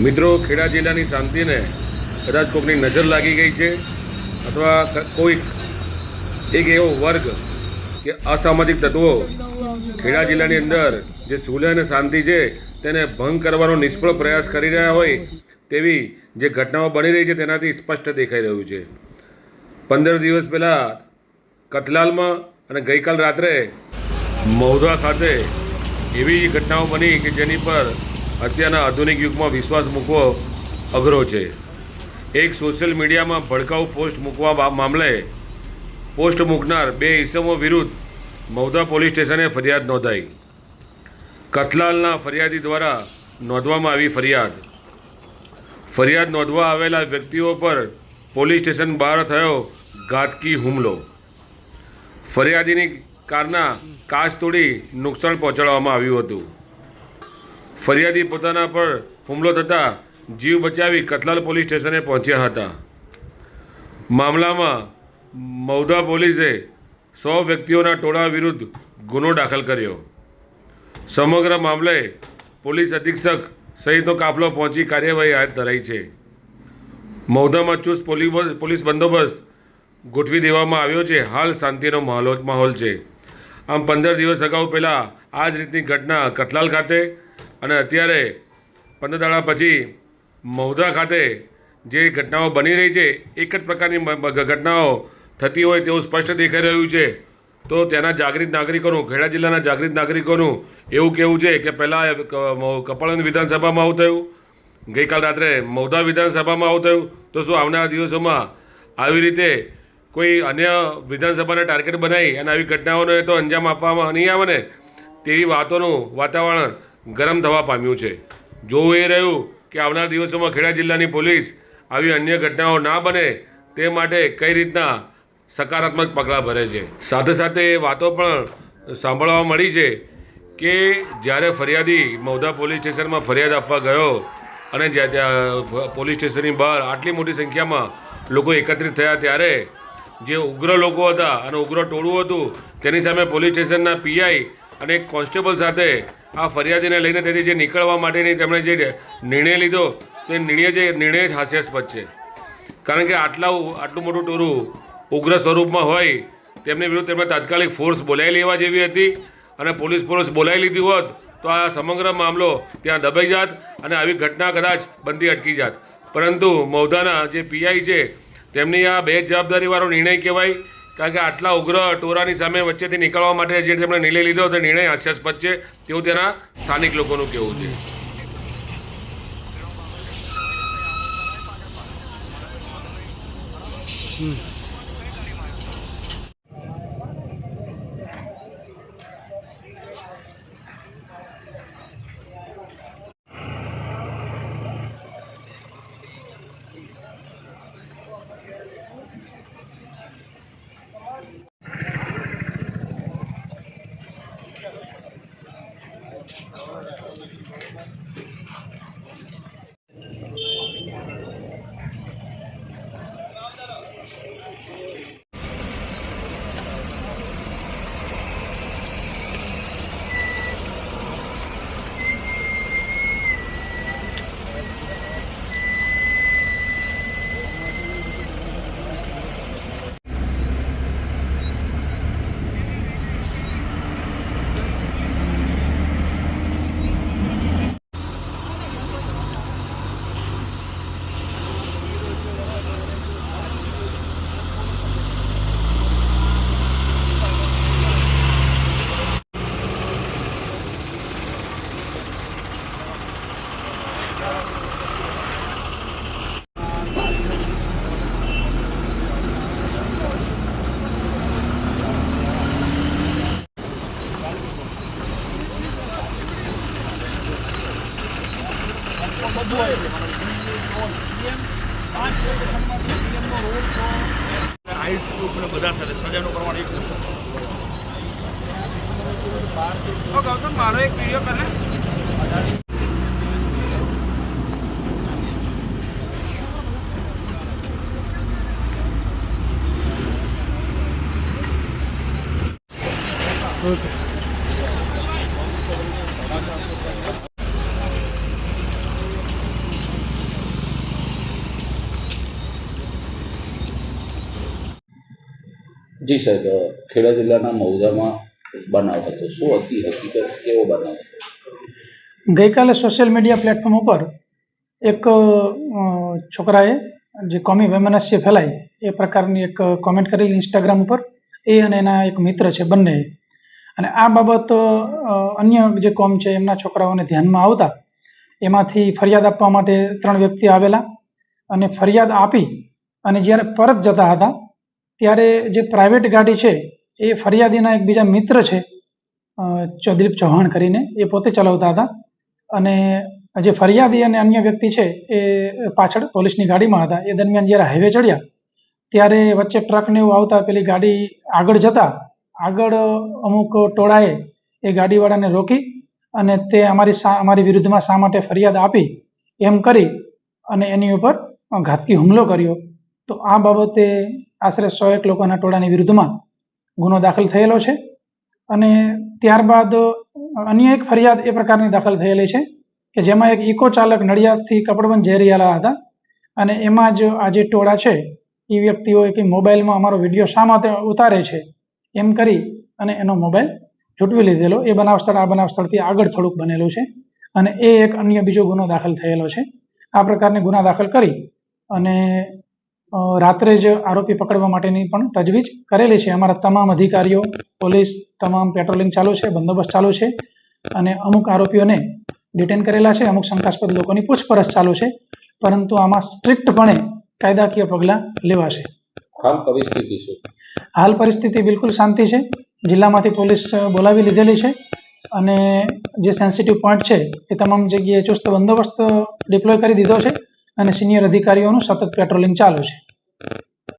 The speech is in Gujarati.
મિત્રો, ખેડા જિલ્લાની શાંતિને કદાચ કોઈકની નજર લાગી ગઈ છે અથવા કોઈક એક એવો વર્ગ કે અસામાજિક તત્વો ખેડા જિલ્લાની અંદર જે સુલહ અને શાંતિ છે તેને ભંગ કરવાનો નિષ્ફળ પ્રયાસ કરી રહ્યા હોય તેવી જે ઘટનાઓ બની રહી છે તેનાથી સ્પષ્ટ દેખાઈ રહ્યું છે. પંદર દિવસ પહેલાં કતલાલમાં અને ગઈકાલ રાત્રે મૌધા ખાતે એવી ઘટનાઓ બની કે જેની પર અત્યારના આધુનિક યુગમાં વિશ્વાસ મૂકવો અઘરો છે. એક સોશિયલ મીડિયામાં ભડકાઉ પોસ્ટ મૂકવા મામલે પોસ્ટ મૂકનાર બે ઇસમો વિરુદ્ધ મૌદા પોલીસ સ્ટેશને ફરિયાદ નોંધાઈ. કતલાલના ફરિયાદી દ્વારા નોંધવામાં આવી ફરિયાદ. ફરિયાદ નોંધવા આવેલા વ્યક્તિઓ પર પોલીસ સ્ટેશન બહાર થયો ઘાતકી હુમલો. ફરિયાદીની કારના કાચ તોડી નુકસાન પહોંચાડવામાં આવ્યું હતું. ફરિયાદી પોતાના પર હુમલો થતાં જીવ બચાવી કતલાલ પોલીસ સ્ટેશને પહોંચ્યા હતા. મામલામાં મૌધા પોલીસે સો વ્યક્તિઓના ટોળા વિરુદ્ધ ગુનો દાખલ કર્યો. સમગ્ર મામલે પોલીસ અધિક્ષક સહિતનો કાફલો પહોંચી કાર્યવાહી હાથ ધરાઈ છે. મૌધામાં ચુસ્ત પોલી- પોલીસ બંદોબસ્ત ગોઠવી દેવામાં આવ્યો છે. હાલ શાંતિનો માહોલ માહોલ છે. આમ પંદર દિવસ અગાઉ પહેલાં આ જ રીતની ઘટના કતલાલ ખાતે અને અત્યારે પંદર દાડા પછી મહુધા ખાતે જે ઘટનાઓ બની રહી છે, એક જ પ્રકારની ઘટનાઓ થતી હોય તેવું સ્પષ્ટ દેખાઈ રહ્યું છે. તો ત્યાંના જાગૃત નાગરિકોનું, ખેડા જિલ્લાના જાગૃત નાગરિકોનું એવું કહેવું છે કે પહેલાં કપાળન વિધાનસભામાં આવું થયું, ગઈકાલ રાત્રે મૌધા વિધાનસભામાં આવું થયું. તો શું આવનારા દિવસોમાં આવી રીતે કોઈ અન્ય વિધાનસભાને ટાર્ગેટ બનાવી અને આવી ઘટનાઓને તો અંજામ આપવામાં નહીં આવે ને? તેવી વાતોનું વાતાવરણ ગરમ થવા પામ્યું છે. જોવું એ રહ્યું કે આવનાર દિવસોમાં ખેડા જિલ્લાની પોલીસ આવી અન્ય ઘટનાઓ ના બને તે માટે કઈ રીતના સકારાત્મક પગલાં ભરે છે. સાથે સાથે એ વાતો પણ સાંભળવા મળી છે કે જ્યારે ફરિયાદી મૌધા પોલીસ સ્ટેશનમાં ફરિયાદ આપવા ગયો અને જ્યાં ત્યાં પોલીસ સ્ટેશનની બહાર આટલી મોટી સંખ્યામાં લોકો એકત્રિત થયા ત્યારે જે ઉગ્ર લોકો હતા અને ઉગ્ર ટોળું હતું, તેની સામે પોલીસ સ્ટેશનના પીઆઈ અને એક કોન્સ્ટેબલ સાથે આ ફરિયાદીને લઈને તેથી જે નીકળવા માટેની તેમણે જે નિર્ણય લીધો, તે નિર્ણય જે નિર્ણય જ હાસ્યાસ્પદ છે. કારણ કે આટલા આટલું મોટું ટોરું ઉગ્ર સ્વરૂપમાં હોય, તેમની વિરુદ્ધ તેમણે તાત્કાલિક ફોર્સ બોલાવી લેવા જેવી હતી અને પોલીસ ફોર્સ બોલાવી લીધી હોત, તો આ સમગ્ર મામલો ત્યાં દબાઈ જાત અને આવી ઘટના કદાચ બંધી અટકી જાત. પરંતુ મૌધાના જે પીઆઈ છે, તેમની આ બે જવાબદારીવાળો નિર્ણય કહેવાય કારણ કે આટલા ઉગ્ર ટોરાની સામે વચ્ચેથી નીકળવા માટે જે તેમણે નિર્ણય લીધો તે નિર્ણય હાસ્યાસ્પદ છે. તેવું તેના સ્થાનિક લોકોનું કહેવું છે. હાઈટ બધા સાથે સજાનું પ્રમાણ એક ગૌતમ મારો એક વીડિયો કરે જી સાહેબ ખેડા જિલ્લાના મહુધામાં બનાવ હતો. શું હતી? હકીકત કેવો બનાવ ગઈકાલે સોશિયલ મીડિયા પ્લેટફોર્મ ઉપર એક છોકરાએ જે કોમી વેમનસ્ય ફેલાય, એ પ્રકારની એક કોમેન્ટ કરેલી ઇન્સ્ટાગ્રામ ઉપર. એ અને એના એક મિત્ર છે બંને અને આ બાબત અન્ય જે કોમ છે, એમના છોકરાઓને ધ્યાનમાં આવતા, એમાંથી ફરિયાદ આપવા માટે ત્રણ વ્યક્તિ આવેલા અને ફરિયાદ આપી અને જ્યારે પરત જતા હતા ત્યારે જે પ્રાઇવેટ ગાડી છે, એ ફરિયાદીના એક બીજા મિત્ર છે ચૌદીપ ચૌહાણ કરીને, એ પોતે ચલાવતા હતા. અને જે ફરિયાદી અને અન્ય વ્યક્તિ છે, એ પાછળ પોલીસની ગાડીમાં હતા. એ દરમિયાન જ્યારે હાઈવે ચડ્યા, ત્યારે વચ્ચે ટ્રકને એવું આવતા પેલી ગાડી આગળ જતા, આગળ અમુક ટોળાએ એ ગાડીવાળાને રોકી અને તે અમારી સા, અમારી વિરુદ્ધમાં શા માટે ફરિયાદ આપી, એમ કરી અને એની ઉપર ઘાતકી હુમલો કર્યો. તો આ બાબતે આશરે સો એક લોકોના ટોળાની વિરુદ્ધમાં ગુનો દાખલ થયેલો છે. અને ત્યારબાદ અન્ય એક ફરિયાદ એ પ્રકારની દાખલ થયેલી છે કે જેમાં એક ઇકો ચાલક નડિયાદથી કપડવંજ જઈ રહેલા હતા. અને એમાં જ આ જે ટોળા છે, એ વ્યક્તિઓએ કે મોબાઈલમાં અમારો વીડિયો શા માટે ઉતારે છે, એમ કરી અને એનો મોબાઈલ ઝૂંટવી લીધેલો. એ બનાવ સ્થળ, આ બનાવ સ્થળથી આગળ થોડુંક બનેલું છે. અને એ એક અન્ય બીજો ગુનો દાખલ થયેલો છે. આ પ્રકારની ગુના દાખલ કરી અને રાત્રે જ આરોપી પકડવા માટેની પણ તજવીજ કરેલી છે. અમારા તમામ અધિકારીઓ પોલીસ તમામ પેટ્રોલિંગ ચાલુ છે બંદોબસ્ત ચાલુ છે અને અમુક આરોપીઓને ડિટેન કરેલા છે. અમુક શંકાસ્પદ લોકોની પૂછપરછ ચાલુ છે. પરંતુ આમાં સ્ટ્રિક્ટપણે કાયદાકીય પગલાં લેવાશે. હાલ પરિસ્થિતિ છે. હાલ પરિસ્થિતિ બિલકુલ શાંતિ છે. જિલ્લામાંથી પોલીસ બોલાવી લીધેલી છે અને જે સેન્સિટિવ પોઈન્ટ છે એ તમામ જગ્યાએ ચુસ્ત બંદોબસ્ત ડિપ્લોય કરી દીધો છે. અને સિનિયર અધિકારીઓનું સતત પેટ્રોલિંગ ચાલુ છે.